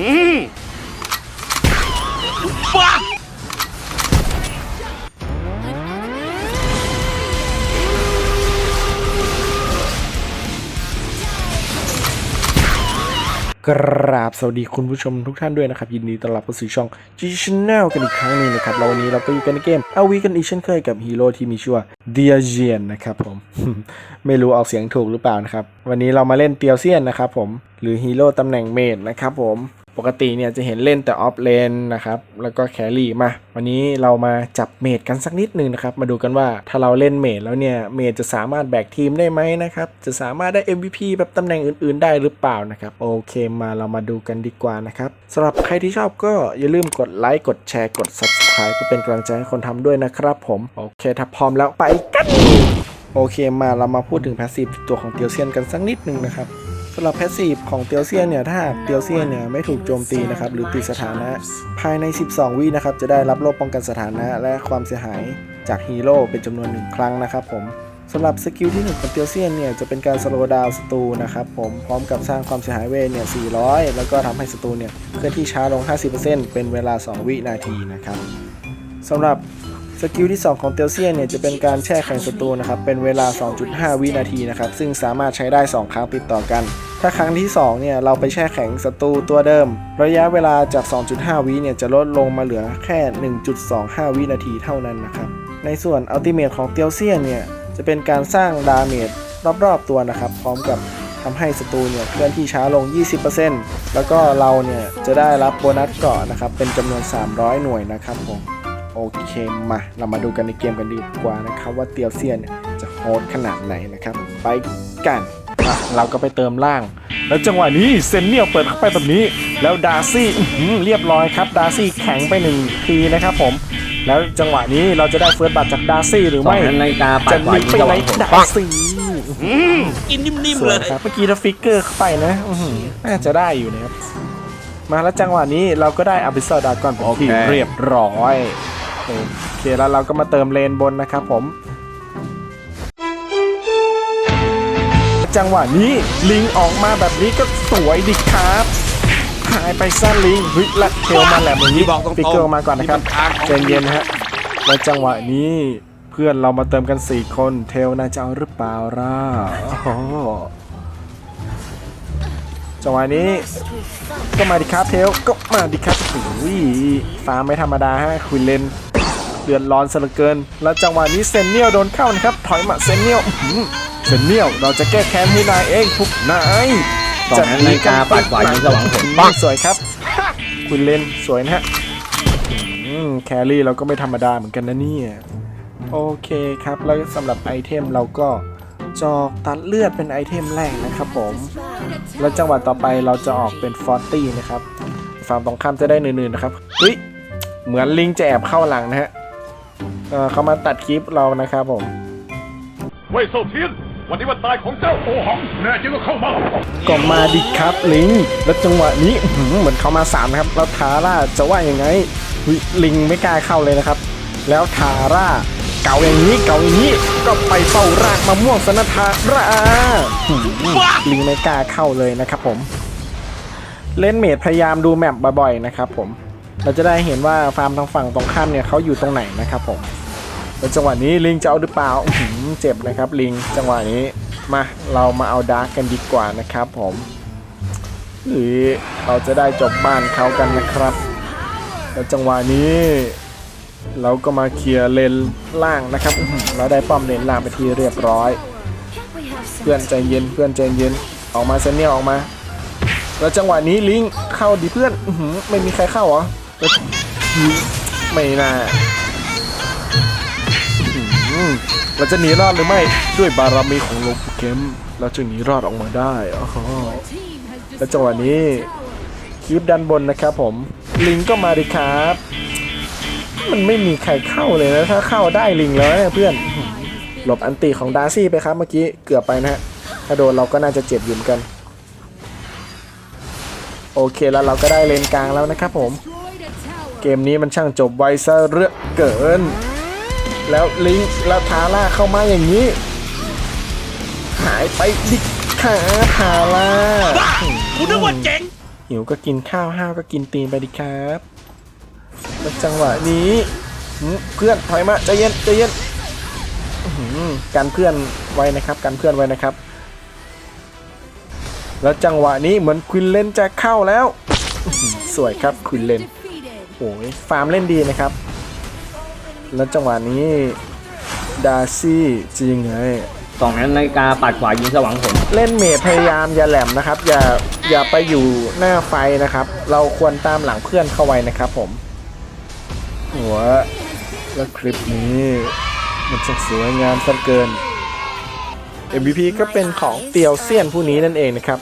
อืมบ้ากราบสวัสดีคุณผู้ชมทุกท่านด้วยนะครับ ยินดีต้อนรับเข้าสู่ช่อง G Channel กันอีกครั้งหนึงนะครับแล้ววันนี้เราก็อยู่กันในเกมเอาวีกันอีกเช่นเคยกับฮีโร่ที่มีชื่อว่าเดียเจียนนะครับผม ไม่รู้ออกเสียงถูกหรือเปล่านะครับ วันนี้เรามาเล่นเตียวเซียนนะครับผม หรือฮีโร่ตำแหน่งเมดนะครับผม ปกติเนี่ยจะเห็นเล่นแต่ออฟเลนนะครับแล้วก็แครี่มา วันนี้เรามาจับเมดกันสักนิดหนึ่งนะครับ มาดูกันว่าถ้าเราเล่นเมดแล้วเนี่ยเมดจะสามารถแบกทีมได้ไหมนะครับจะสามารถได้ MVP แบบตำแหน่งอื่น ๆ ได้หรือเปล่านะครับโอเคมาเรามาดูกันดีกว่านะครับสำหรับใครที่ชอบก็อย่าลืมกดไลค์กดแชร์กด Subscribe เพื่อเป็นกำลังใจให้คนทำด้วยนะครับผมโอเคถ้าพร้อมแล้วไปกันโอเคมาเรามาพูดถึงแพสซีฟตัวของเตียวเซียนกันสักนิดหนึ่งนะครับ สำหรับแพสซีฟของเตียวเซียนเนี่ยถ้าหากเตียวเซียนเนี่ยไม่ถูกโจมตีนะครับหรือติดสถานะ ภายใน 12 วินะครับจะได้รับโล่ป้องกันสถานะและความเสียหายจากฮีโร่เป็นจำนวนหนึ่งครั้งนะครับผมสำหรับสกิลที่1ของเตียวเซียนเนี่ยจะเป็นการสโลว์ดาวศัตรูนะครับผมพร้อมกับสร้างความเสียหายเวทเนี่ย 400 แล้วก็ทำให้ศัตรูเนี่ยเคลื่อนที่ช้าลง 50%เป็นเวลา 2 วินาทีนะครับสำหรับสกิลที่ 2 ของเตียวเซียนเนี่ยจะเป็นการแช่แข็งศัตรูนะครับเป็นเวลา 2.5 วินาทีนะครับซึ่งสามารถใช้ได้ 2 ครั้งติดต่อกัน ถ้าครั้งที่ 2 เนี่ย เราไปแช่แข็งศัตรูตัวเดิม ระยะเวลาจาก 2.5 วิเนี่ย จะลดลงมาเหลือแค่ 1.25 วินาทีเท่านั้นนะครับ ในส่วนอัลติเมทของเตียวเซียนเนี่ย จะเป็นการสร้างดาเมจรอบๆตัวนะครับ พร้อมกับทำให้ศัตรูเนี่ยเคลื่อนที่ช้าลง 20%แล้วก็เราเนี่ยจะได้รับโบนัสเกาะนะครับ เป็นจำนวน 300 หน่วยนะครับผม โอเคมา เรามาดูกันในเกมกันดีกว่านะครับ ว่าเตียวเซียนจะโหดขนาดไหนนะครับ ไปกัน อะเราก็ไปเติมล่าง แล้วจังหวะนี้เซนเนียลเปิดเข้าไปแบบนี้ แล้วดาร์ซี่อื้อหือเรียบร้อยครับดาร์ซี่แข็งไปหนึ่งทีนะครับผมแล้วจังหวะนี้เราจะได้เฟิร์สบัตจากดาร์ซี่หรือสองไม่นาฬิกาปัจะดกว่าลิงยิงไปสไหนว่างผมดาร์ซี่อืมกินนิ่มสๆวเลยยครับเมื่อกี้เราฟิกเกอร์เข้าไปนะอื้อหือน่าจะได้อยู่นะครับมาแล้วจังหวะนี้เราก็ได้อภิสดากอนเป็นที่เรียบร้อยโอเคแล้วเราก็มาเติมเลนบนนะครับผม จังหวะนี้ลิงออกมาแบบนี้ก็สวยดิครับหายไปสั้นลิงเฮ้ยและเทลมาแหลมอย่างนี้บอกตรงๆฟิกเกอร์มาก่อนนะครับนี่มันทางของใจเย็นนะฮะแล้วจังหวะนี้เพื่อนเรามาเติมกัน 4 คนเทลน่าจะเอาหรือเปล่าล่ะโอ้โหจังหวะนี้ก็มาดิครับเทลก็มาดิครับโอ้ยฟ้าไม่ธรรมดาฮะคุยเลนเดือดร้อนซะเหลือเกิน แล้วจังหวะนี้เซนเนียลโดนเข้านะครับถอยมาเซนเนียลอื้อหือ เซนเนียลเราจะแก้แค้นให้นายเองทุกนายสองนาฬิกาปัดกว่ายิงสว่างผมบ้างสวยครับ คุณเลนสวยนะฮะอืมแครี่เราก็ไม่ธรรมดาเหมือนกันนะเนี่ยโอเคครับ แล้วสำหรับไอเทมเราก็จอกตัดเลือดเป็นไอเทมแรกนะครับผม แล้วจังหวะต่อไปเราจะออกเป็นฟอร์ตี้นะครับฝั่งตรงข้ามจะได้หนื่นๆนะครับเฮ้ยเหมือนลิงจะแอบเข้าหลังนะฮะเอ่อเขามาตัดคลิปเรานะครับผมเว่ยโซเทียน วันนี้วันตายของเจ้าโอหังแน่จริงก็เข้ามาก็มาดิครับลิง แล้วจังหวะนี้อื้อหือเหมือนเขามาสามนะครับ แล้วทาร่าจะว่ายังไงเฮ้ยลิงไม่กล้าเข้าเลยนะครับ แล้วทาร่าเก่าอย่างนี้เก่าอย่างนี้ก็ไปเฝ้ารากมะม่วงสนทาร่าหืมลิงไม่กล้าเข้าเลยนะครับผม เล่นเมดพยายามดูแมปบ่อยๆนะครับผม เราจะได้เห็นว่าฟาร์มทางฝั่งตรงข้ามเนี่ยเขาอยู่ตรงไหนนะครับผม แล้วจังหวะนี้ลิงจะเอาหรือเปล่าเจ็บนะครับลิงจังหวะนี้มาเรามาเอาดาร์กกันดีกว่านะครับผมหรือเราจะได้จบบ้านเขากันนะครับ แล้วจังหวะนี้ เราก็มาเคลียร์เลนล่างนะครับเราได้ป้อมเลนล่างไปที่เรียบร้อย เพื่อนใจเย็นเพื่อนใจเย็นออกมาเซนเนียลออกมา แล้วจังหวะนี้ลิงเข้าดิเพื่อนอไม่มีใครเข้าเหรอไม่น่า เราจะหนีรอดหรือไม่ด้วยบารมีของหลวงปู่เข็มเราจะหนีรอดออกมาได้อ๋อแล้วจังหวะนี้คลิปด้านบนนะครับผม ลิงก็มาดิครับ มันไม่มีใครเข้าเลยนะ ถ้าเข้าได้ลิงแล้วเนี่ยเพื่อน หลบอันติของดาร์ซี่ไปครับเมื่อกี้เกือบไปนะฮะ ถ้าโดนเราก็น่าจะเจ็บอยู่เหมือนกัน โอเคแล้วเราก็ได้เลนกลางแล้วนะครับผม เกมนี้มันช่างจบไวซะเหลือเกิน แล้วลิงแล้วทาร่าเข้ามาอย่างนี้ หายไปดิขาทาร่าบ้ากูนึกว่าเจ๋งหิวก็กินข้าวห้าวก็กินตีนไปดิครับแล้วจังหวะนี้หืมเพื่อนถอยมาใจเย็นใจเย็นอื้อหือกันเพื่อนไว้นะครับกันเพื่อนไว้นะครับ แล้วจังหวะนี้เหมือนควินเลนจะเข้าแล้วอื้อหือสวยครับควินเลนโอ้ยฟาร์มเล่นดีนะครับ แล้วจังหวะนี้ดาร์ซี่จริงไงสองนาฬิกาปัดขวายิงสว่างผมเล่นเมดพยายามอย่าแหลมนะครับ อย่าอย่าไปอยู่หน้าไฟนะครับ เราควรตามหลังเพื่อนเข้าไว้นะครับผมหัวแล้วคลิปนี้มันช่างสวยงามซะเกิน MVP ก็เป็นของเตียวเซียนผู้นี้นั่นเองนะครับ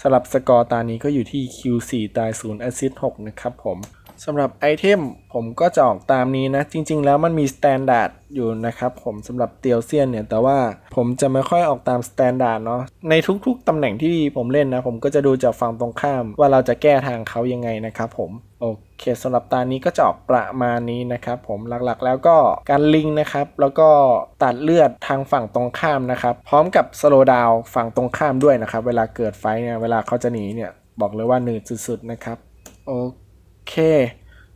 สำหรับสกอร์ตานี้ก็อยู่ที่ Q4 ตาย0 a s s i s t 6นะครับผม สำหรับไอเทมผมก็จะออกตามนี้นะ จริง ๆ แล้วมันมีสแตนดาร์ดอยู่นะครับ ผมสำหรับเตียวเซียนเนี่ย แต่ว่าผมจะไม่ค่อยออกตามสแตนดาร์ดเนาะในทุกๆตำแหน่งที่ผมเล่นนะ ผมก็จะดูจากฝั่งตรงข้าม ว่าเราจะแก้ทางเขายังไงนะครับผมโอเคสำหรับตานี้ก็จะออกประมาณนี้นะครับผมหลักๆ แล้วก็การลิงนะครับ แล้วก็ตัดเลือดทางฝั่งตรงข้ามนะครับ พร้อมกับสโลดาวฝั่งตรงข้ามด้วยนะครับ เวลาเกิดไฟเนี่ยเวลาเขาจะหนีเนี่ยบอกเลยว่าหนืดสุดๆนะครับโอเค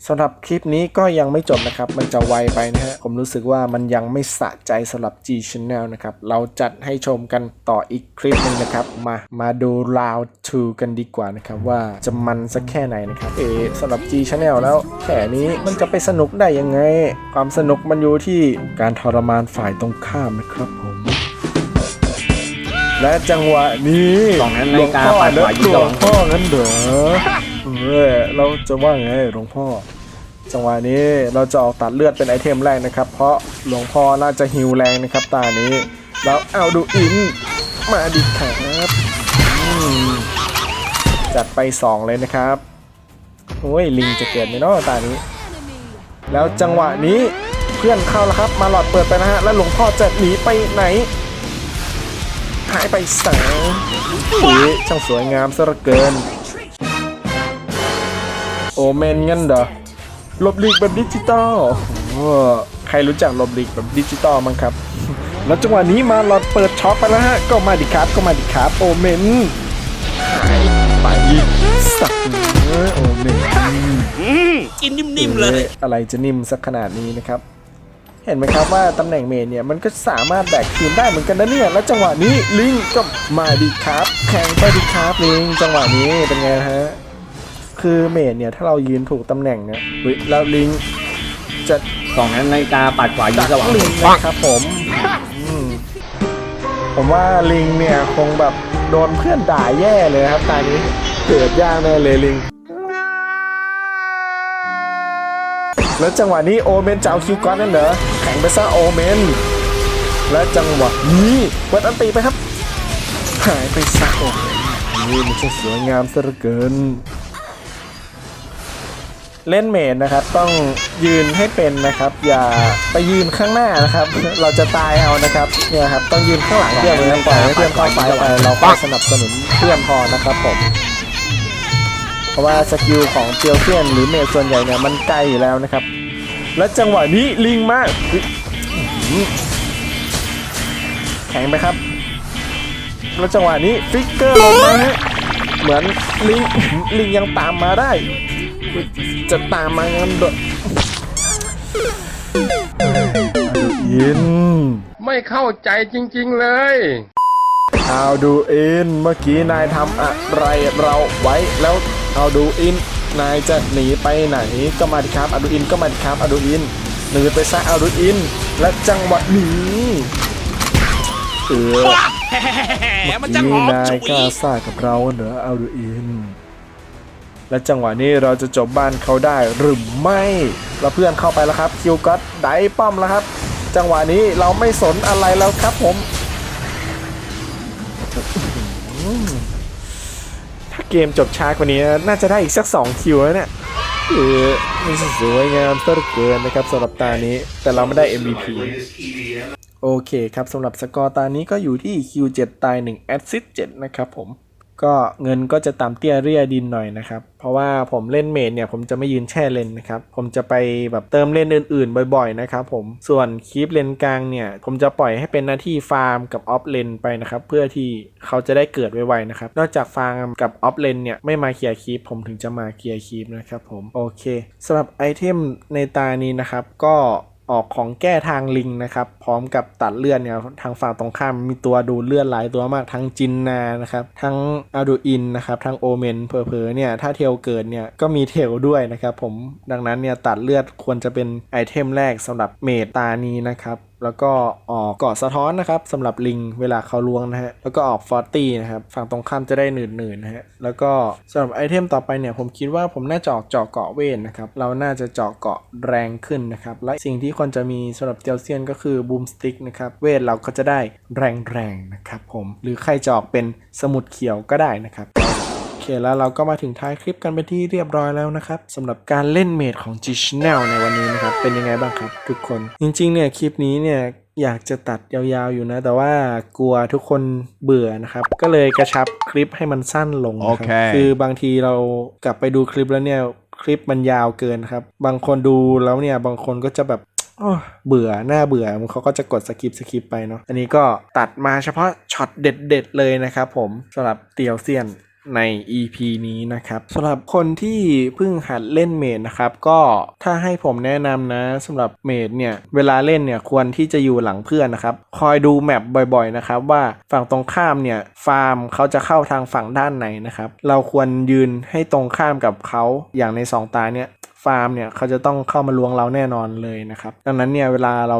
สำหรับคลิปนี้ก็ยังไม่จบนะครับ มันจะไวไปนะฮะ ผมรู้สึกว่ามันยังไม่สะใจสำหรับ G Channel นะครับ เราจัดให้ชมกันต่ออีกคลิปหนึ่งนะครับ มา มาดู Round 2กันดีกว่านะครับ ว่าจะมันสักแค่ไหนนะครับเออสำหรับ G Channel แล้วแค่นี้มันจะไปสนุกได้ยังไง ความสนุกมันอยู่ที่การทรมานฝ่ายตรงข้ามนะครับผมและจังหวะนี้สองนาฬิกาปัดขวายิงหลสวว่างงผพ่อมงั้นเด้อ เออเราจะว่าไงหลวงพ่อ จังหวะนี้เราจะออกตัดเลือดเป็นไอเทมแรกนะครับ เพราะหลวงพ่อน่าจะฮิวแรงนะครับตานี้แล้วเอาดูอินมาดิครับจัดไป 2 เลยนะครับโอ้ยลิงจะเกิดไหมเนาะตานี้ แล้วจังหวะนี้เพื่อนเข้าแล้วครับ มาหลอดเปิดไปนะฮะแล้วหลวงพ่อจะหนีไปไหนหายไปสางสีช่างสวยงามซะเหลือเกิน เมนงั้นเหรอหลบหลีกแบบดิจิตอลโอ้ใครรู้จักหลบหลีกแบบดิจิตอลมั้งครับ แล้วจังหวะนี้มาหลอดเปิดช็อปไปแล้วฮะ ก็มาดิครับก็มาดิครับโอเมนหายไปสักเนื้อโอเมนอืมกินนิ่มๆเลย อะไรจะนิ่มสักขนาดนี้นะครับ เห็นไหมครับว่าตำแหน่งเมนเนี่ย มันก็สามารถแบกทีมได้เหมือนกันนะเนี่ย แล้วจังหวะนี้ลิงก็มาดีครับ แข่งไปดีครับลิงจังหวะนี้เป็นไงฮะ คือเมนเนี่ย ถ้าเรายืนถูกตำแหน่งเนี่ยเฮ้ยแล้วลิงจะสองนาฬิกาปัดขวายิงสว่างผลิมงนะครับผมอืมผมว่าลิงเนี่ยคงแบบโดนเพื่อนด่าแย่เลยครับตอนนี้เกิดยากแน่เลยลิง แล้วจังหวะนี้โอเมนจะเอาคิวก้อนนั่นเหรอแข่งไปซะโอเมน และจังหวะนี้เปิดอันตีไปครับ หายไปซะโอเมนนี่มันช่างสวยงามซะเหลือเกิน เล่นเมดนะครับต้องยืนให้เป็นนะครับ อย่าไปยืนข้างหน้านะครับ เราจะตายเอานะครับเนี่ยครับต้องยืนข้างหลังเพื่อนเลยนะปล่อยให้เพื่อนเข้าไปไปเราก็สนับสนุนเพื่อนพอนะครับผมเพราะว่าสกิลของเตียวเซียนหรือเมดส่วนใหญ่เนี่ยมันไกลอยู่แล้วนะครับ และจังหวะนี้ลิงมากแข็งไปครับแล้วจังหวะนี้ฟิกเกอร์ลงมาฮะเหมือนลิงลิงยังตามมาได้ จะตามมางั้นเด้ออิน ไม่เข้าใจจริงๆเลย เอาดูอิน เมื่อกี้นายทำอะไรเราไว้แล้วเอาดูอิน นายจะหนีไปไหนก็มาดิครับเอาดูอินก็มาดิครับเอาดูอินหนีไปซะเอาดูอิน และจังหวะนี้เออแหมมันจะหอมนาฉุยกล้ายซ่ากับเราเหรอเอาดูอิน และจังหวะนี้เราจะจบบ้านเขาได้หรือไม่แล้วเพื่อนเข้าไปแล้วครับคิวก็ตได้ป้อมแล้วครับ จังหวะนี้เราไม่สนอะไรแล้วครับผมถ้าเกมจบช้ากว่านี้น่าจะได้อีกสัก 2 คิวแล้วเนี่ยเออมันสวยงามเหลือเกินนะครับสำหรับตานี้แต่เราไม่ได้ MVP โอเคครับสำหรับสกอร์ตานี้ก็อยู่ที่ Q7 ตาย1แอดซิส7นะครับผม ก็เงินก็จะตามเตี้ยเรียดินหน่อยนะครับ เพราะว่าผมเล่นเมดเนี่ยผมจะไม่ยืนแช่เลนนะครับ ผมจะไปแบบเติมเลนอื่นๆ บ่อยๆนะครับผมส่วนคีปเลนกลางเนี่ย ผมจะปล่อยให้เป็นหน้าที่ฟาร์มกับออฟเลนไปนะครับ เพื่อที่เขาจะได้เกิดไวๆนะครับ นอกจากฟาร์มกับออฟเลนเนี่ยไม่มาเคลียร์คีปผมถึงจะมาเคลียร์คีปนะครับผมโอเคสำหรับไอเทมในตานี้นะครับก็ ออกของแก้ทางลิงนะครับ พร้อมกับตัดเลือดเนี่ยทางฝั่งตรงข้ามมีตัวดูเลือดหลายตัวมากทั้งจินนานะครับทั้งอาดูอินนะครับทั้งโอเมนเผลอๆเนี่ยถ้าเทลเกิดเนี่ยก็มีเทลด้วยนะครับผมดังนั้นเนี่ยตัดเลือดควรจะเป็นไอเทมแรกสำหรับเมดตานี้นะครับ แล้วก็ออกเกาะสะท้อนนะครับสำหรับลิงเวลาเขาล้วงนะฮะแล้วก็ออกฟอร์ตี้นะครับฝั่งตรงข้ามจะได้หนืดๆนะฮะแล้วก็สำหรับไอเทมต่อไปเนี่ยผมคิดว่าผมน่าจะออกเจาะเกาะเวทนะครับเราน่าจะเจาะเกาะแรงขึ้นนะครับและสิ่งที่ควรจะมีสำหรับเจลเซียนก็คือบูมสติ๊กนะครับเวทเราก็จะได้แรงๆนะครับผมหรือใครจะออกเป็นสมุดเขียวก็ได้นะครับ เคแล้วเราก็มาถึงท้ายคลิปกันเป็นที่เรียบร้อยแล้วนะครับสำหรับการเล่นเมดของ G Channel ในวันนี้นะครับ เป็นยังไงบ้างครับทุกคน จริงๆเนี่ยคลิปนี้เนี่ยอยากจะตัดยาวๆอยู่นะ แต่ว่ากลัวทุกคนเบื่อนะครับ ก็เลยกระชับคลิปให้มันสั้นลงนะครับโอเคคือบางทีเรากลับไปดูคลิปแล้วเนี่ยคลิปมันยาวเกินครับ บางคนดูแล้วเนี่ยบางคนก็จะแบบโอ้ยเบื่อหน้าเบื่อมันเขาก็จะกดสกิปสกิปไปเนาะอันนี้ก็ตัดมาเฉพาะช็อตเด็ด ๆ เลยนะครับผมสำหรับเตียวเซียน ใน EP นี้นะครับสำหรับคนที่เพิ่งหัดเล่นเมดนะครับ ก็ถ้าให้ผมแนะนำนะสำหรับเมดเนี่ย เวลาเล่นเนี่ยควรที่จะอยู่หลังเพื่อนนะครับ คอยดูแมปบ่อยๆนะครับ ว่าฝั่งตรงข้ามเนี่ย ฟาร์มเขาจะเข้าทางฝั่งด้านไหนนะครับ เราควรยืนให้ตรงข้ามกับเขาอย่างในสองตาเนี่ยฟาร์มเนี่ยเขาจะต้องเข้ามาลวงเราแน่นอนเลยนะครับ ดังนั้นเนี่ยเวลาเรา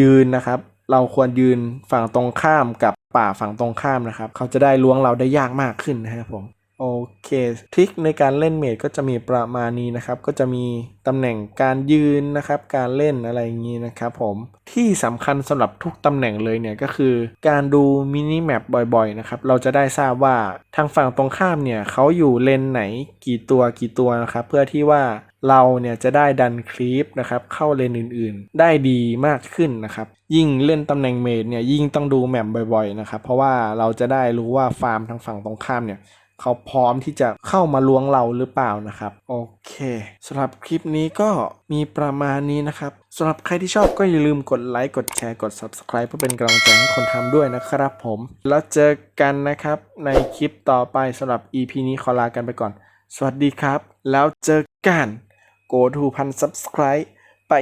ยืนนะครับ เราควรยืนฝั่งตรงข้ามกับ ป่าฝั่งตรงข้ามนะครับ เขาจะได้ล้วงเราได้ยากมากขึ้นนะครับผม โอเคทริคในการเล่นเมดก็จะมีประมาณนี้นะครับ ก็จะมีตำแหน่งการยืนนะครับ การเล่นอะไรอย่างนี้นะครับผมที่สำคัญสำหรับทุกตำแหน่งเลยเนี่ยก็คือการดูมินิแมปบ่อยๆนะครับเราจะได้ทราบว่าทางฝั่งตรงข้ามเนี่ยเขาอยู่เลนไหนกี่ตัวกี่ตัวนะครับเพื่อที่ว่าเราเนี่ยจะได้ดันคลิปนะครับเข้าเลนอื่นๆ ได้ดีมากขึ้นนะครับยิ่งเล่นตำแหน่งเมดเนี่ยยิ่งต้องดูแมปบ่อยๆนะครับเพราะว่าเราจะได้รู้ว่าฟาร์มทางฝั่งตรงข้ามเนี่ย เขาพร้อมที่จะเข้ามาล้วงเราหรือเปล่านะครับโอเคสำหรับคลิปนี้ก็มีประมาณนี้นะครับสำหรับใครที่ชอบก็อย่าลืมกดไลค์กดแชร์กด Subscribe เพื่อเป็นกำลังใจให้คนทำด้วยนะครับผม แล้วเจอกันนะครับในคลิปต่อไปสำหรับ EP นี้ขอลากันไปก่อน สวัสดีครับ แล้วเจอกัน go to พัน subscribe ไป